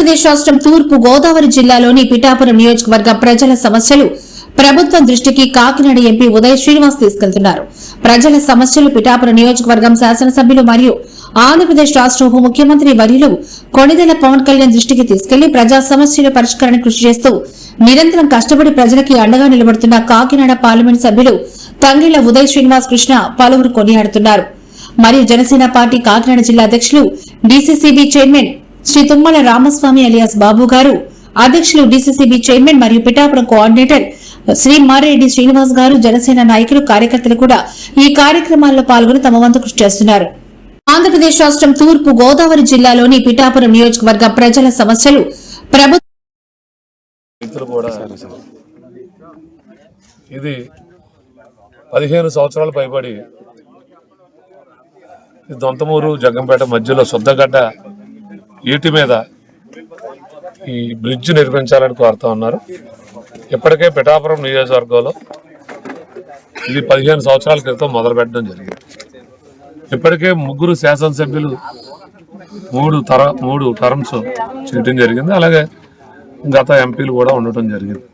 ఆంధ్రప్రదేశ్ రాష్ట్రం తూర్పు గోదావరి జిల్లాలోని పిఠాపురం నియోజకవర్గ ప్రజల సమస్యలు ప్రభుత్వం దృష్టికి కాకినాడ ఎంపీ ఉదయ్ శ్రీనివాస్ తీసుకెళ్తున్నారు. ప్రజల సమస్యలు పిఠాపురం నియోజకవర్గం శాసనసభ్యులు మరియు ఆంధ్రప్రదేశ్ రాష్ట్ర ఉప ముఖ్యమంత్రి వర్యులు కొణిదెల పవన్ కళ్యాణ్ దృష్టికి తీసుకెళ్ళి ప్రజా సమస్యల పరిష్కారాన్ని కృషి చేస్తూ నిరంతరం కష్టపడి ప్రజలకి అండగా నిలబడుతున్న కాకినాడ పార్లమెంట్ సభ్యులు తంగిళ్ళ ఉదయ్ శ్రీనివాస్ కృష్ణ పలువురు కొనియాడుతున్నారు. మరియు జనసేన పార్టీ కాకినాడ జిల్లా అధ్యక్షులు DCCB chairman Shri Tummala Ramaswamy alias Babu garu అధ్యక్షులు డిసిసిబి చైర్మన్ మరియు పిఠాపురం కోఆర్డినేటర్ శ్రీ మారెడ్డి శ్రీనివాస్ గారు జనసేన నాయకులు కార్యకర్తలు కూడా ఈ కార్యక్రమాల్లో పాల్గొని తమ వంతు కృషి చేస్తున్నారు. ఆంధ్రప్రదేశ్ రాష్ట్రం తూర్పు గోదావరి జిల్లాలోని పిఠాపురం నియోజకవర్గ ప్రజల సమస్యలు ప్రభుత్వం ఇది పదిహేను సంవత్సరాలు పైబడి దొంతమూరు జగ్గంపేట మధ్యలో శుద్ధగడ్డ ఈటి మీద ఈ బ్రిడ్జ్ నిర్మించాలని కోరుతా ఉన్నారు. ఇప్పటికే పిఠాపురం నియోజకవర్గంలో ఇది పదిహేను సంవత్సరాల క్రితం మొదలు పెట్టడం జరిగింది. ఇప్పటికే ముగ్గురు శాసనసభ్యులు మూడు తర మూడు టర్మ్స్ చేయడం జరిగింది. అలాగే గత ఎంపీలు కూడా ఉండటం జరిగింది.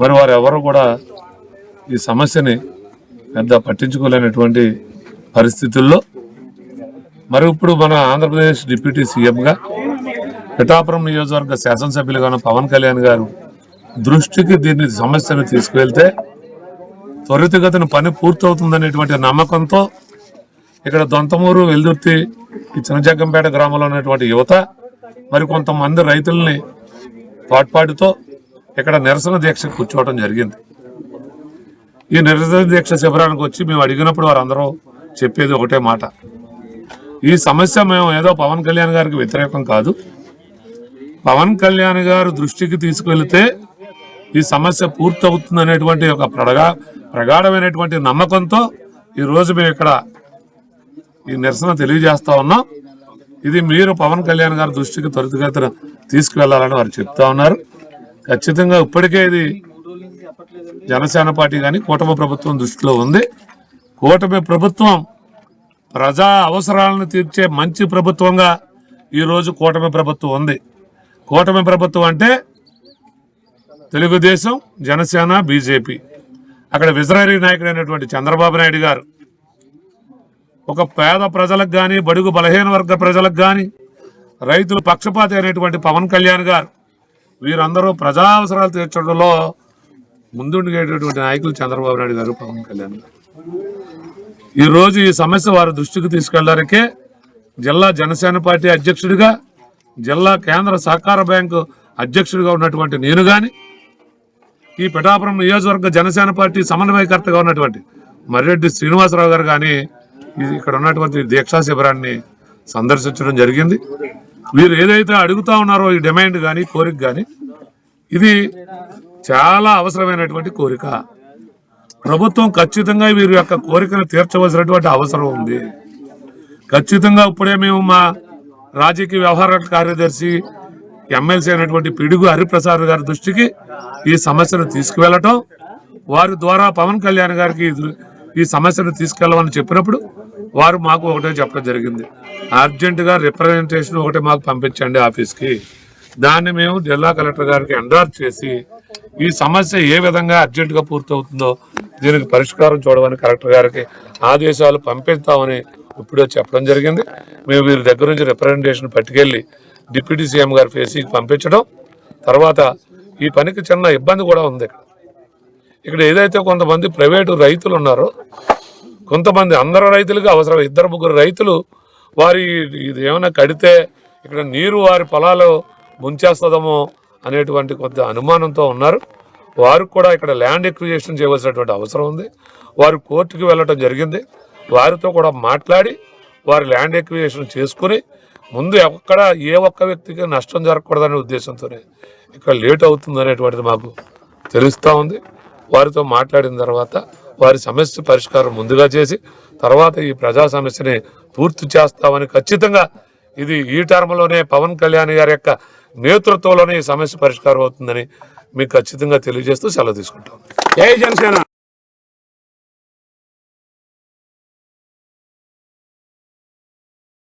మరి వారు ఎవరు కూడా ఈ సమస్యని పెద్ద పట్టించుకోలేనటువంటి పరిస్థితుల్లో మరి ఇప్పుడు మన ఆంధ్రప్రదేశ్ డిప్యూటీ సీఎంగా పిఠాపురం నియోజకవర్గ శాసనసభ్యులుగా పవన్ కళ్యాణ్ గారు దృష్టికి దీన్ని సమస్యను తీసుకువెళ్తే త్వరితగతిన పని పూర్తవుతుందనేటువంటి నమ్మకంతో ఇక్కడ దొంతమూరు వెల్దుర్తి ఈ చిన్నజగ్గంపేట గ్రామంలో ఉన్నటువంటి యువత మరి కొంతమంది రైతుల్ని పాటుపాటుతో ఇక్కడ నిరసన దీక్ష కూర్చోవడం జరిగింది. ఈ నిరసన దీక్ష శిబిరానికి వచ్చి మేము అడిగినప్పుడు వారందరూ చెప్పేది ఒకటే మాట. ఈ సమస్య మేము ఏదో పవన్ కళ్యాణ్ గారికి వ్యతిరేకం కాదు. పవన్ కళ్యాణ్ గారు దృష్టికి తీసుకెళ్తే ఈ సమస్య పూర్తవుతుంది అనేటువంటి ఒక ప్రగా ప్రగాఢమైనటువంటి నమ్మకంతో ఈ రోజు మేము ఇక్కడ ఈ నిరసన తెలియజేస్తా ఉన్నాం. ఇది మీరు పవన్ కళ్యాణ్ గారి దృష్టికి త్వరితగతిన తీసుకువెళ్ళాలని వారు చెప్తా ఉన్నారు. ఖచ్చితంగా ఇప్పటికే ఇది జనసేన పార్టీ కానీ కూటమి ప్రభుత్వం దృష్టిలో ఉంది. కూటమి ప్రభుత్వం ప్రజా అవసరాలను తీర్చే మంచి ప్రభుత్వంగా ఈరోజు కూటమి ప్రభుత్వం ఉంది. కూటమి ప్రభుత్వం అంటే తెలుగుదేశం జనసేన బీజేపీ. అక్కడ విజరారీ నాయకుడైనటువంటి చంద్రబాబు నాయుడు గారు. ఒక పేద ప్రజలకు కానీ బడుగు బలహీన వర్గ ప్రజలకు కానీ రైతులు పక్షపాతి అయినటువంటి పవన్ కళ్యాణ్ గారు వీరందరూ ప్రజా అవసరాలు తీర్చడంలో ముందుండేటటువంటి నాయకులు చంద్రబాబు నాయుడు గారు పవన్ కళ్యాణ్ గారు. ఈరోజు ఈ సమస్య వారి దృష్టికి తీసుకెళ్ళడానికే జిల్లా జనసేన పార్టీ అధ్యక్షుడిగా జిల్లా కేంద్ర సహకార బ్యాంకు అధ్యక్షుడిగా ఉన్నటువంటి నేను కానీ ఈ పిఠాపురం నియోజకవర్గ జనసేన పార్టీ సమన్వయకర్తగా ఉన్నటువంటి మర్రెడ్డి శ్రీనివాసరావు గారు కానీ ఇది ఇక్కడ ఉన్నటువంటి దీక్షా శిబిరాన్ని సందర్శించడం జరిగింది. వీరు ఏదైతే అడుగుతా ఉన్నారో ఈ డిమాండ్ కానీ కోరిక కానీ ఇది చాలా అవసరమైనటువంటి కోరిక. ప్రభుత్వం ఖచ్చితంగా వీరి యొక్క కోరికను తీర్చవలసినటువంటి అవసరం ఉంది. ఖచ్చితంగా ఇప్పుడే మేము మా రాజకీయ వ్యవహారాల కార్యదర్శి ఎమ్మెల్సీ అయినటువంటి పిడుగు హరిప్రసాద్ గారి దృష్టికి ఈ సమస్యను తీసుకువెళ్ళటం వారి ద్వారా పవన్ కళ్యాణ్ గారికి ఈ ఈ సమస్యను తీసుకెళ్ళమని చెప్పినప్పుడు వారు మాకు ఒకటే చెప్పడం జరిగింది. అర్జెంటుగా రిప్రజెంటేషన్ ఒకటి మాకు పంపించండి ఆఫీస్కి. దాన్ని మేము జిల్లా కలెక్టర్ గారికి ఎండార్జ్ చేసి ఈ సమస్య ఏ విధంగా అర్జెంటుగా పూర్తవుతుందో దీనికి పరిష్కారం చూడమని కలెక్టర్ గారికి ఆదేశాలు పంపిస్తామని ఇప్పుడే చెప్పడం జరిగింది. మేము వీరి దగ్గర నుంచి రిప్రజెంటేషన్ పట్టుకెళ్ళి డిప్యూటీ సీఎం గారి ఫేసీకి పంపించడం. తర్వాత ఈ పనికి చిన్న ఇబ్బంది కూడా ఉంది ఇక్కడ. ఇక్కడ ఏదైతే కొంతమంది ప్రైవేటు రైతులు ఉన్నారో కొంతమంది అందరు రైతులకు అవసరం ఇద్దరు ముగ్గురు రైతులు వారి ఇది ఏమైనా కడితే ఇక్కడ నీరు వారి పొలాలు ముంచేస్తుందేమో అనేటువంటి కొంత అనుమానంతో ఉన్నారు. వారు కూడా ఇక్కడ ల్యాండ్ ఎక్విజేషన్ చేయవలసినటువంటి అవసరం ఉంది. వారు కోర్టుకి వెళ్ళటం జరిగింది. వారితో కూడా మాట్లాడి వారి ల్యాండ్ ఎక్విజేషన్ చేసుకుని ముందు ఎక్కడ ఏ ఒక్క వ్యక్తికి నష్టం జరగకూడదనే ఉద్దేశంతోనే ఇక్కడ లేట్ అవుతుంది అనేటువంటిది మాకు తెలుస్తూ ఉంది. వారితో మాట్లాడిన తర్వాత వారి సమస్య పరిష్కారం ముందుగా చేసి తర్వాత ఈ ప్రజా సమస్యని పూర్తి చేస్తామని ఖచ్చితంగా ఇది ఈ టర్మ్లోనే పవన్ కళ్యాణ్ గారి యొక్క నేతృత్వంలోనే ఈ సమస్య పరిష్కారం అవుతుందని మీకు ఖచ్చితంగా తెలియజేస్తూ సెలవు తీసుకుంటాం. జై జనసేన.